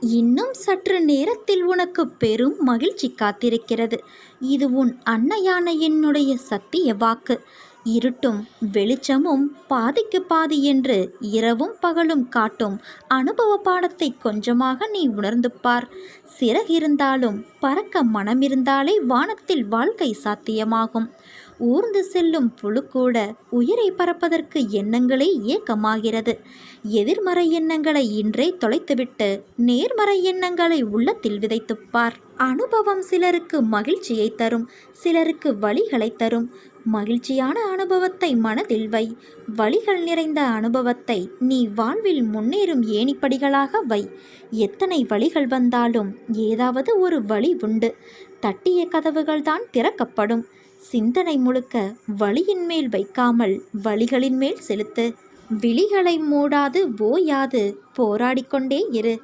இன்னும் சற்று நேரத்தில் உனக்கு பெரும் மகிழ்ச்சி காத்திருக்கிறது. இது உன் அன்னையான என்னுடைய சத்திய வாக்கு. இருட்டும் வெளிச்சமும் பாதிக்கு பாதி என்று இரவும் பகலும் காட்டும் அனுபவ பாடத்தை கொஞ்சமாக நீ உணர்ந்து பார். சிறகிருந்தாலும் பறக்க மனமிருந்தாலே வானத்தில் வாழ்க்கை சாத்தியமாகும். ஊர்ந்து செல்லும் புழு கூட உயிரை பறப்பதற்கு எண்ணங்களே ஏக்கமாகிறது. எதிர்மறை எண்ணங்களை இன்றே தொலைத்துவிட்டு நேர்மறை எண்ணங்களை உள்ளத்தில் விதைத்துப் பார் அனுபவம் சிலருக்கு மகிழ்ச்சியை தரும் சிலருக்கு வழிகளை தரும். மகிழ்ச்சியான அனுபவத்தை மனதில் வை. வழிகள் நிறைந்த அனுபவத்தை நீ வாழ்வில் முன்னேறும் ஏணிப்படிகளாக வை. எத்தனை வழிகள் வந்தாலும் ஏதாவது ஒரு வழி உண்டு. தட்டிய கதவுகள்தான் திறக்கப்படும். சிந்தனை முழுக்க வழியின் மேல் வைக்காமல் வழிகளின் மேல் செலுத்து. விழிகளை மூடாது ஓயாது போராடிக்கொண்டே இரு.